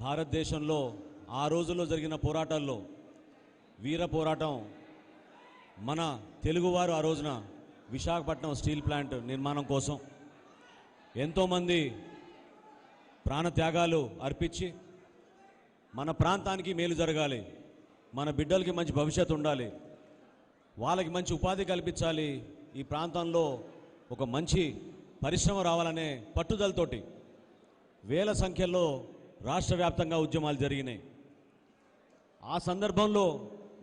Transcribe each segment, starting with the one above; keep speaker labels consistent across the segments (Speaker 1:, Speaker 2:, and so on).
Speaker 1: భారతదేశంలో ఆ రోజుల్లో జరిగిన పోరాటాల్లో వీర పోరాటం మన తెలుగువారు ఆ రోజున విశాఖపట్నం స్టీల్ ప్లాంట్ నిర్మాణం కోసం ఎంతోమంది ప్రాణత్యాగాలు అర్పించి మన ప్రాంతానికి మేలు జరగాలి మన బిడ్డలకి మంచి భవిష్యత్తు ఉండాలి వాళ్ళకి మంచి ఉపాధి కల్పించాలి ఈ ప్రాంతంలో ఒక మంచి పరిశ్రమ రావాలనే పట్టుదలతోటి వేల సంఖ్యలో రాష్ట్ర వ్యాప్తంగా ఉద్యమాలు జరిగినాయి. ఆ సందర్భంలో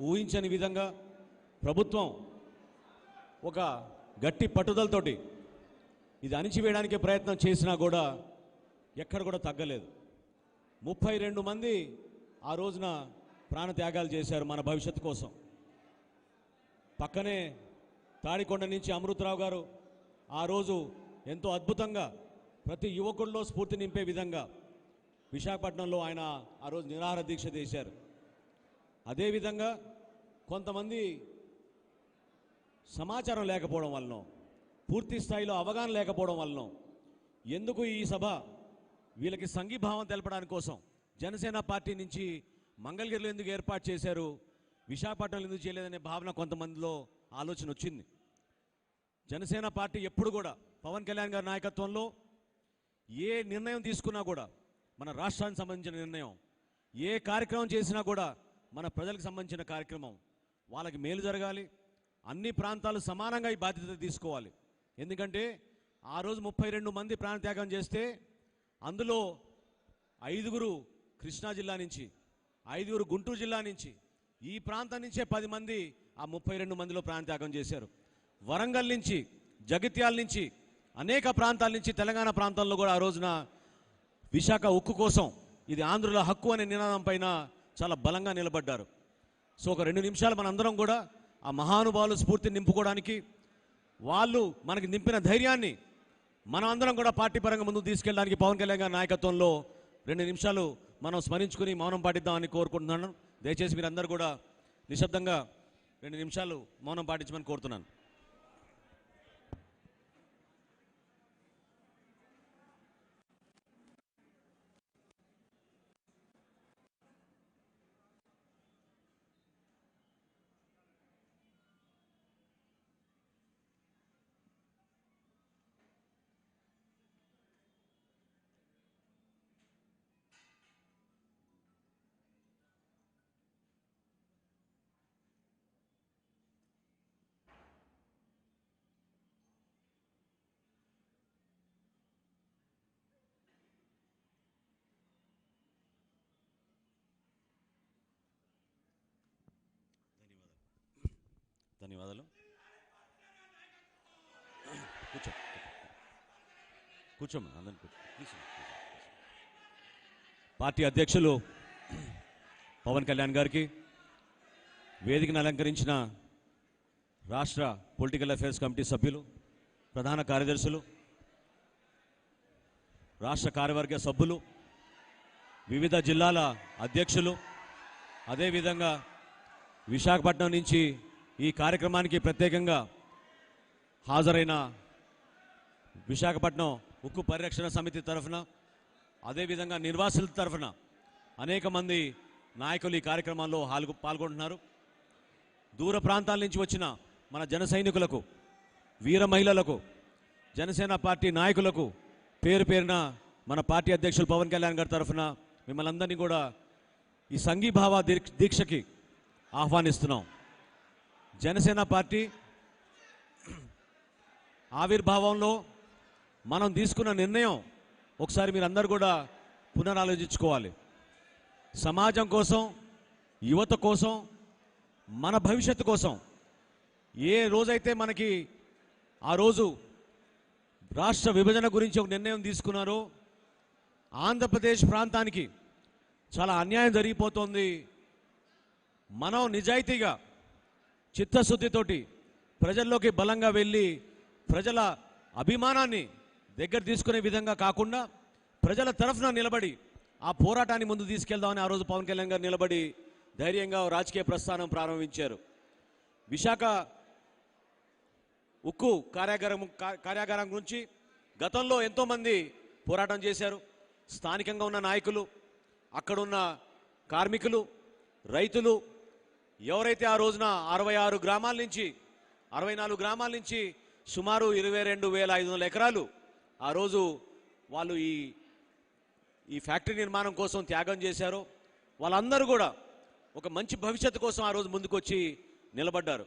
Speaker 1: ఊహించని విధంగా ప్రభుత్వం ఒక గట్టి పట్టుదలతోటి ఇది అణిచివేయడానికి ప్రయత్నం చేసినా కూడా ఎక్కడ కూడా తగ్గలేదు. ముప్పై రెండు మంది ఆ రోజున ప్రాణత్యాగాలు చేశారు మన భవిష్యత్తు కోసం. పక్కనే తాడికొండ నుంచి అమృతరావు గారు ఆ రోజు ఎంతో అద్భుతంగా ప్రతి యువకుల్లో స్ఫూర్తి నింపే విధంగా విశాఖపట్నంలో ఆయన ఆ రోజు నిరాహార దీక్ష చేశారు. అదేవిధంగా కొంతమంది సమాచారం లేకపోవడం వలన పూర్తి స్థాయిలో అవగాహన లేకపోవడం వలన ఎందుకు ఈ సభ వీళ్ళకి సంఘీభావం తెలపడానికి కోసం జనసేన పార్టీ నుంచి మంగళగిరిలో ఎందుకు ఏర్పాటు చేశారు విశాఖపట్నంలో ఎందుకు చేయలేదనే భావన కొంతమందిలో ఆలోచన వచ్చింది. జనసేన పార్టీ ఎప్పుడు కూడా పవన్ కళ్యాణ్ గారి నాయకత్వంలో ఏ నిర్ణయం తీసుకున్నా కూడా మన రాష్ట్రానికి సంబంధించిన నిర్ణయం. ఏ కార్యక్రమం చేసినా కూడా మన ప్రజలకు సంబంధించిన కార్యక్రమం. వాళ్ళకి మేలు జరగాలి. అన్ని ప్రాంతాలు సమానంగా ఈ బాధ్యత తీసుకోవాలి. ఎందుకంటే ఆ రోజు ముప్పై రెండు మంది ప్రాణత్యాగం చేస్తే అందులో ఐదుగురు కృష్ణా జిల్లా నుంచి ఐదుగురు గుంటూరు జిల్లా నుంచి ఈ ప్రాంతం నుంచే పది మంది ఆ ముప్పై రెండు మందిలో ప్రాణత్యాగం చేశారు. వరంగల్ నుంచి జగిత్యాల నుంచి అనేక ప్రాంతాల నుంచి తెలంగాణ ప్రాంతంలో కూడా ఆ రోజున విశాఖ ఉక్కు కోసం ఇది ఆంధ్రుల హక్కు అనే నినాదం పైన చాలా బలంగా నిలబడ్డారు. సో ఒక రెండు నిమిషాలు మనందరం కూడా ఆ మహానుభావులు స్ఫూర్తిని నింపుకోవడానికి వాళ్ళు మనకి నింపిన ధైర్యాన్ని మనం అందరం కూడా పార్టీ పరంగా ముందుకు తీసుకెళ్ళడానికి పవన్ కళ్యాణ్ గారి నాయకత్వంలో రెండు నిమిషాలు మనం స్మరించుకుని మౌనం పాటిద్దామని కోరుకుంటున్నాను. దయచేసి మీరందరూ కూడా నిశ్శబ్దంగా రెండు నిమిషాలు మౌనం పాటించమని కోరుతున్నాను. ధన్యవాదాలు. కూర్చో కూర్చోమ్మా అందరిని కూర్చో. పార్టీ అధ్యక్షులు పవన్ కళ్యాణ్ గారికి వేదికను అలంకరించిన రాష్ట్ర పొలిటికల్ అఫైర్స్ కమిటీ సభ్యులు ప్రధాన కార్యదర్శులు రాష్ట్ర కార్యవర్గ సభ్యులు వివిధ జిల్లాల అధ్యక్షులు అదేవిధంగా విశాఖపట్నం నుంచి ఈ కార్యక్రమానికి ప్రత్యేకంగా హాజరైన విశాఖపట్నం ఉక్కు పరిరక్షణ సమితి తరఫున అదేవిధంగా నిర్వాసుల తరఫున అనేక మంది నాయకులు ఈ కార్యక్రమాల్లో హాల్గొ పాల్గొంటున్నారు. దూర ప్రాంతాల నుంచి వచ్చిన మన జన సైనికులకు వీర మహిళలకు జనసేన పార్టీ నాయకులకు పేరు పేరున మన పార్టీ అధ్యక్షులు పవన్ కళ్యాణ్ గారి తరఫున మిమ్మల్ని అందరినీ కూడా ఈ సంఘీభావ దీక్ష- దీక్షకి ఆహ్వానిస్తున్నాం. జనసేన పార్టీ ఆవిర్భావంలో మనం తీసుకున్న నిర్ణయం ఒకసారి మీరందరూ కూడా పునరాలోచించుకోవాలి. సమాజం కోసం యువత కోసం మన భవిష్యత్తు కోసం ఏ రోజైతే మనకి ఆ రోజు రాష్ట్ర విభజన గురించి ఒక నిర్ణయం తీసుకున్నారో ఆంధ్రప్రదేశ్ ప్రాంతానికి చాలా అన్యాయం జరిగిపోతుంది. మనం నిజాయితీగా చిత్తశుద్ధితోటి ప్రజల్లోకి బలంగా వెళ్ళి ప్రజల అభిమానాన్ని దగ్గర తీసుకునే విధంగా కాకుండా ప్రజల తరఫున నిలబడి ఆ పోరాటాన్ని ముందు తీసుకెళ్దామని ఆ రోజు పవన్ కళ్యాణ్ గారు నిలబడి ధైర్యంగా రాజకీయ ప్రస్థానం ప్రారంభించారు. విశాఖ ఉక్కు కార్యాగారం కార్యాగారం గురించి గతంలో ఎంతోమంది పోరాటం చేశారు. స్థానికంగా ఉన్న నాయకులు అక్కడున్న కార్మికులు రైతులు ఎవరైతే ఆ రోజున అరవై ఆరు గ్రామాల నుంచి అరవై నాలుగు గ్రామాల నుంచి సుమారు ఇరవై రెండు వేల ఐదు వందల ఎకరాలు ఆ రోజు వాళ్ళు ఈ ఈ ఫ్యాక్టరీ నిర్మాణం కోసం త్యాగం చేశారో. వాళ్ళందరూ కూడా ఒక మంచి భవిష్యత్తు కోసం ఆ రోజు ముందుకొచ్చి నిలబడ్డారు.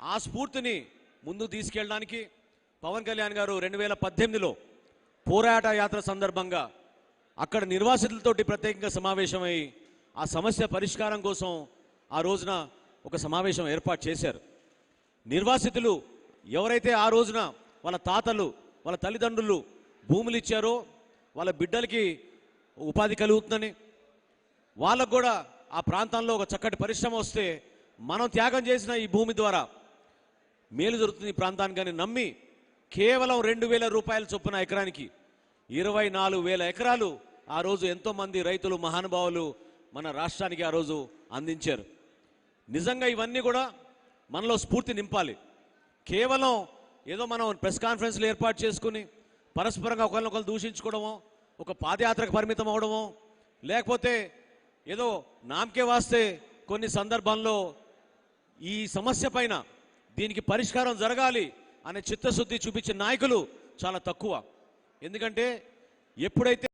Speaker 1: ఆ స్ఫూర్తిని ముందు తీసుకెళ్ళడానికి పవన్ కళ్యాణ్ గారు రెండు వేల పద్దెనిమిదిలో పోరాట యాత్ర సందర్భంగా అక్కడ నిర్వాసితులతోటి ప్రత్యేకంగా సమావేశమై ఆ సమస్య పరిష్కారం కోసం ఆ రోజున ఒక సమావేశం ఏర్పాటు చేశారు. నిర్వాసితులు ఎవరైతే ఆ రోజున వాళ్ళ తాతలు వాళ్ళ తల్లిదండ్రులు భూములు ఇచ్చారో వాళ్ళ బిడ్డలకి ఉపాధి కలుగుతుందని వాళ్ళకు కూడా ఆ ప్రాంతంలో ఒక చక్కటి పరిశ్రమ వస్తే మనం త్యాగం చేసిన ఈ భూమి ద్వారా మేలు జరుగుతుంది ఈ ప్రాంతానికి నమ్మి కేవలం రెండు వేల రూపాయల చొప్పున ఎకరానికి ఇరవై నాలుగు వేల ఎకరాలు ఆ రోజు ఎంతోమంది రైతులు మహానుభావులు మన రాష్ట్రానికి ఆ రోజు అందించారు. నిజంగా ఇవన్నీ కూడా మనలో స్ఫూర్తి నింపాలి. కేవలం ఏదో మనం ప్రెస్ కాన్ఫరెన్స్లు ఏర్పాటు చేసుకుని పరస్పరంగా ఒకరినొకరు దూషించుకోవడమో ఒక పాదయాత్రకు పరిమితం అవడమో లేకపోతే ఏదో నామకే వాస్తే కొన్ని సందర్భాల్లో ఈ సమస్య పైన దీనికి పరిష్కారం జరగాలి అనే చిత్తశుద్ధి చూపించే నాయకులు చాలా తక్కువ. ఎందుకంటే ఎప్పుడైతే